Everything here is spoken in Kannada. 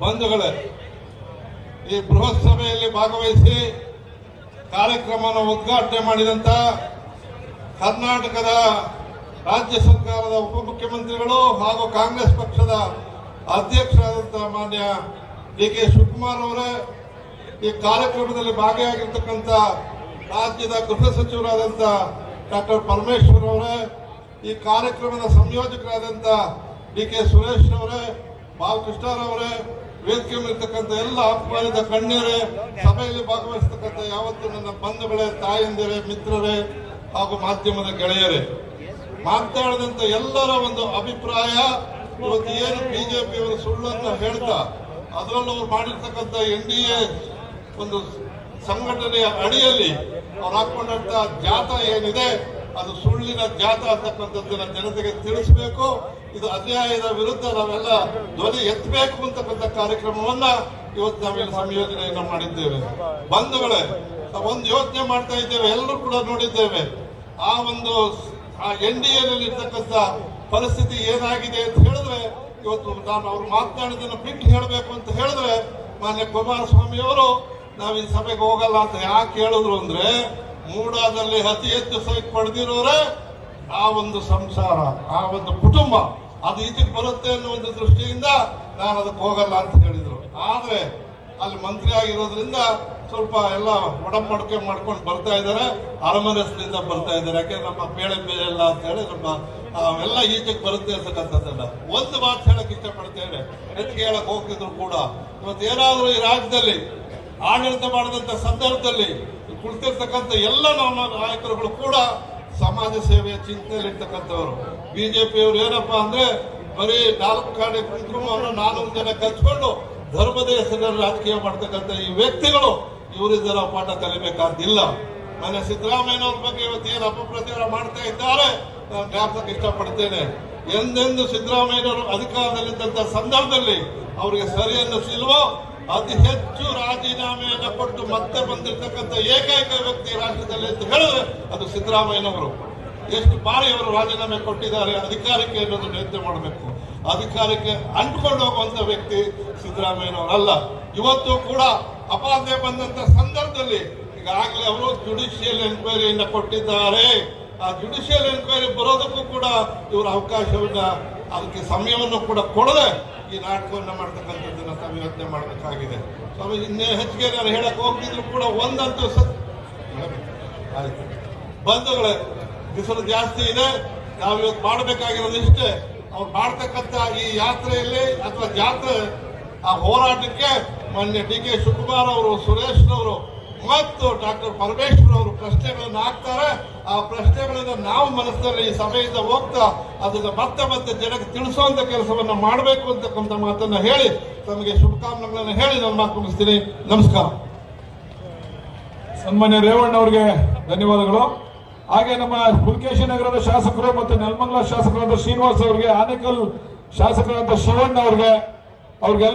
ಬಂಧುಗಳೇ, ಈ ಬೃಹತ್ ಸಭೆಯಲ್ಲಿ ಭಾಗವಹಿಸಿ ಕಾರ್ಯಕ್ರಮವನ್ನು ಉದ್ಘಾಟನೆ ಮಾಡಿದಂತ ಕರ್ನಾಟಕದ ರಾಜ್ಯ ಸರ್ಕಾರದ ಉಪಮುಖ್ಯಮಂತ್ರಿಗಳು ಹಾಗೂ ಕಾಂಗ್ರೆಸ್ ಪಕ್ಷದ ಅಧ್ಯಕ್ಷರಾದಂತಹ ಮಾನ್ಯ ಡಿ ಕೆ ಶಿವಕುಮಾರ್ ಅವರೇ, ಈ ಕಾರ್ಯಕ್ರಮದಲ್ಲಿ ಭಾಗಿಯಾಗಿರ್ತಕ್ಕಂಥ ರಾಜ್ಯದ ಗೃಹ ಸಚಿವರಾದಂಥ ಡಾಕ್ಟರ್ ಪರಮೇಶ್ವರ್ ಅವರೇ, ಈ ಕಾರ್ಯಕ್ರಮದ ಸಂಯೋಜಕರಾದಂಥ ಡಿ ಕೆ ಸುರೇಶ್ ಅವರೇ ಬಾಲಕೃಷ್ಣರವರೇ ವೇದಿಕೆ ಮೇಲಿರ್ತಕ್ಕಂಥ ಎಲ್ಲ ಆಹ್ವಾನಿತ ಗಣ್ಯರೇ ಸಭೆಯಲ್ಲಿ ಭಾಗವಹಿಸ್ತಕ್ಕಂಥ ಯಾವತ್ತು ನನ್ನ ಬಂಧುಗಳೇ, ತಾಯಂದಿರೇ, ಮಿತ್ರರೇ ಹಾಗೂ ಮಾಧ್ಯಮದ ಗೆಳೆಯರೇ ಮಾತನಾಡಿದಂತ ಎಲ್ಲರ ಒಂದು ಅಭಿಪ್ರಾಯ ಇವತ್ತು ಏನು ಬಿಜೆಪಿಯವರು ಸುಳ್ಳನ್ನು ಹೇಳ್ತಾ, ಅದರಲ್ಲೂ ಅವ್ರು ಮಾಡಿರ್ತಕ್ಕಂಥ ಎನ್ ಡಿ ಎ ಒಂದು ಸಂಘಟನೆಯ ಅಡಿಯಲ್ಲಿ ಅವ್ರು ಹಾಕೊಂಡಂತ ಜಾತ ಏನಿದೆ, ಅದು ಸುಳ್ಳಿನ ಜಾತ ಅಂತಕ್ಕಂಥದ್ದನ್ನ ಜನತೆಗೆ ತಿಳಿಸಬೇಕು. ಇದು ಅನ್ಯಾಯದ ವಿರುದ್ಧ ನಾವೆಲ್ಲ ಧ್ವನಿ ಎತ್ತಬೇಕು ಅಂತಕ್ಕಂಥ ಕಾರ್ಯಕ್ರಮವನ್ನ ಇವತ್ತು ನಾವೆಲ್ಲ ಸಂಯೋಜನೆಯನ್ನು ಮಾಡಿದ್ದೇವೆ. ಬಂಧುಗಳೇ ಒಂದು ಯೋಚನೆ ಮಾಡ್ತಾ ಇದ್ದೇವೆ, ಎಲ್ಲರೂ ಕೂಡ ನೋಡಿದ್ದೇವೆ. ಆ ಒಂದು ಆ ಎನ್ ಡಿ ಎನಲ್ಲಿ ಇರ್ತಕ್ಕಂಥ ಪರಿಸ್ಥಿತಿ ಏನಾಗಿದೆ ಅಂತ ಹೇಳಿದ್ರೆ, ಇವತ್ತು ನಾನು ಅವ್ರು ಮಾತನಾಡಿದ್ದನ್ನು ಬಿಟ್ಟು ಹೇಳಬೇಕು ಅಂತ ಹೇಳಿದ್ರೆ, ಮಾನ್ಯ ಕುಮಾರಸ್ವಾಮಿ ಅವರು ನಾವು ಈ ಸಭೆಗೆ ಹೋಗಲ್ಲ ಅಂತ ಯಾಕೆ ಹೇಳಿದ್ರು ಅಂದ್ರೆ, ಮೂಡಾದಲ್ಲಿ ಅತಿ ಹೆಚ್ಚು ಸೈಟ್ ಪಡೆದಿರೋರೆ ಆ ಒಂದು ಸಂಸಾರ, ಆ ಒಂದು ಕುಟುಂಬ, ಅದು ಇದಕ್ಕೆ ಬರುತ್ತೆ ಅನ್ನೋ ಒಂದು ದೃಷ್ಟಿಯಿಂದ ನಾನು ಅದಕ್ಕೆ ಹೋಗಲ್ಲ ಅಂತ ಹೇಳಿದ್ರು. ಆದರೆ ಅಲ್ಲಿ ಮಂತ್ರಿ ಆಗಿರೋದ್ರಿಂದ ಸ್ವಲ್ಪ ಎಲ್ಲ ಒಡಂಬಡಿಕೆ ಮಾಡ್ಕೊಂಡು ಬರ್ತಾ ಇದ್ದಾರೆ ಅರಮನಸ್ಸಿನಿಂದ ಬರ್ತಾ ಇದ್ದಾರೆ ಯಾಕೆ ನಮ್ಮ ಬೇಳೆ ಎಲ್ಲ ಅಂತ ಹೇಳಿ ನಮ್ಮ ಅವೆಲ್ಲ ಈಚೆಗೆ ಬರುತ್ತೆ ಅಂತಕ್ಕಂಥದ್ದಲ್ಲ ಒಂದು ಮಾತು ಹೇಳಕ್ ಇಷ್ಟಪಡ್ತೇನೆ ಹೆಚ್ಚಿಗೆ ಹೇಳಕ್ ಹೋಗ್ತಿದ್ರು ಕೂಡ. ಇವತ್ತು ಏನಾದರೂ ಈ ರಾಜ್ಯದಲ್ಲಿ ಆಡಳಿತ ಮಾಡಿದಂಥ ಸಂದರ್ಭದಲ್ಲಿ ಕುಳಿತಿರ್ತಕ್ಕಂಥ ಎಲ್ಲ ನಮ್ಮ ನಾಯಕರುಗಳು ಕೂಡ ಸಮಾಜ ಸೇವೆಯ ಚಿಂತನೆಯಲ್ಲಿ ಇರ್ತಕ್ಕಂಥವ್ರು. ಬಿಜೆಪಿಯವರು ಏನಪ್ಪ ಅಂದ್ರೆ ಬರೀ ನಾಲ್ಕು ಕಾಣೆ ಕುಂಕುಮ ಅವರು ನಾನೂರು ಜನ ಕಚ್ಕೊಂಡು ಧರ್ಮದ ಹೆಸರಲ್ಲಿ ರಾಜಕೀಯ ಮಾಡ್ತಕ್ಕಂಥ ಈ ವ್ಯಕ್ತಿಗಳು ಇವರಿಂದ ನಾವು ಪಾಠ ಕಲಿಬೇಕಾದಿಲ್ಲ. ನನ್ನ ಸಿದ್ದರಾಮಯ್ಯನವ್ರ ಬಗ್ಗೆ ಇವತ್ತು ಏನು ಅಪಪ್ರಚಾರ ಮಾಡ್ತಾ ಇದ್ದಾರೆ, ನಾನು ಜ್ಞಾಪಕ ಇಷ್ಟಪಡ್ತೇನೆ. ಎಂದೆಂದು ಸಿದ್ದರಾಮಯ್ಯನವರು ಅಧಿಕಾರದಲ್ಲಿದ್ದಂಥ ಸಂದರ್ಭದಲ್ಲಿ ಅವರಿಗೆ ಸರಿ ಅನ್ನಿಸಿಲ್ವೋ ಅತಿ ಹೆಚ್ಚು ರಾಜೀನಾಮೆಯನ್ನು ಕೊಟ್ಟು ಮತ್ತೆ ಬಂದಿರತಕ್ಕಂಥ ಏಕೈಕ ವ್ಯಕ್ತಿ ರಾಜ್ಯದಲ್ಲಿ ಅಂತ ಹೇಳಿದ್ರೆ ಅದು ಸಿದ್ದರಾಮಯ್ಯನವರು. ಎಷ್ಟು ಬಾರಿ ಅವರು ರಾಜೀನಾಮೆ ಕೊಟ್ಟಿದ್ದಾರೆ, ಅಧಿಕಾರಕ್ಕೆ ಅನ್ನೋದು ಯೋಚನೆ ಮಾಡಬೇಕು. ಅಧಿಕಾರಕ್ಕೆ ಅಂಟ್ಕೊಂಡು ಹೋಗುವಂತ ವ್ಯಕ್ತಿ ಸಿದ್ದರಾಮಯ್ಯನವರಲ್ಲ. ಇವತ್ತು ಕೂಡ ಅಪಾಧ್ಯ ಬಂದಂತ ಸಂದರ್ಭದಲ್ಲಿ ಈಗಾಗಲೇ ಅವರು ಜುಡಿಷಿಯಲ್ ಎನ್ಕ್ವೈರಿಯನ್ನು ಕೊಟ್ಟಿದ್ದಾರೆ. ಆ ಜುಡಿಷಿಯಲ್ ಎನ್ಕ್ವೈರಿ ಬರೋದಕ್ಕೂ ಕೂಡ ಇವರ ಅವಕಾಶವನ್ನ ಅದಕ್ಕೆ ಸಮಯವನ್ನು ಕೂಡ ಕೊಡದೆ ಈ ನಾಟಕವನ್ನು ಮಾಡ್ತಕ್ಕಂಥದ್ದನ್ನ ಯೋಚನೆ ಮಾಡಬೇಕಾಗಿದೆ. ಸ್ವಾಮಿ ಇನ್ನೇ ಹೆಚ್ಚಿಗೆ ನಾನು ಹೇಳಕ್ ಹೋಗ್ತಿದ್ರು ಕೂಡ ಒಂದಂತೂ ಸತ್ ಆಯ್ತು ಬಂಧುಗಳೇ, ಬಿಸಿಲು ಜಾಸ್ತಿ ಇದೆ, ನಾವು ಇವತ್ತು ಮಾಡಬೇಕಾಗಿರೋದು ಇಷ್ಟೇ. ಅವ್ರು ಮಾಡ್ತಕ್ಕಂಥ ಈ ಯಾತ್ರೆಯಲ್ಲಿ ಅಥವಾ ಜಾತ್ರೆ, ಆ ಹೋರಾಟಕ್ಕೆ ಮೊನ್ನೆ ಡಿ ಕೆ ಶಿವಕುಮಾರ್ ಅವರು, ಸುರೇಶ್ ಅವರು ಮತ್ತು ಡಾಕ್ಟರ್ ಪರಮೇಶ್ವರ್ ಅವರು ಪ್ರಶ್ನೆಗಳನ್ನು ಹಾಕ್ತಾರೆ. ಆ ಪ್ರಶ್ನೆಗಳನ್ನ ನಾವು ಮನಸ್ಸಲ್ಲಿ ಈ ಸಭೆಯಿಂದ ಹೋಗ್ತಾ ಅದನ್ನ ಮತ್ತೆ ಮತ್ತೆ ಜನಕ್ಕೆ ತಿಳಿಸುವಂತ ಕೆಲಸವನ್ನ ಮಾಡಬೇಕು ಅಂತಕ್ಕಂಥ ಮಾತನ್ನ ಹೇಳಿ ತಮಗೆ ಶುಭಕಾಮನೆಗಳನ್ನು ಹೇಳಿ ನಾನು ಮಾತು ಮುಗಿಸ್ತೀನಿ. ನಮಸ್ಕಾರ. ಸನ್ಮಾನ್ಯ ರೇವಣ್ಣ ಅವರಿಗೆ ಧನ್ಯವಾದಗಳು. ಹಾಗೆ ನಮ್ಮ ಪುಲ್ಕೇಶಿ ನಗರದ ಶಾಸಕರು ಮತ್ತು ನೆಲಮಂಗಲ ಶಾಸಕರಾದ ಶ್ರೀನಿವಾಸ್ ಅವರಿಗೆ, ಆನೇಕಲ್ ಶಾಸಕರಾದ ಶಿವಣ್ಣ ಅವರಿಗೆ, ಅವ್ರಿಗೆಲ್ಲ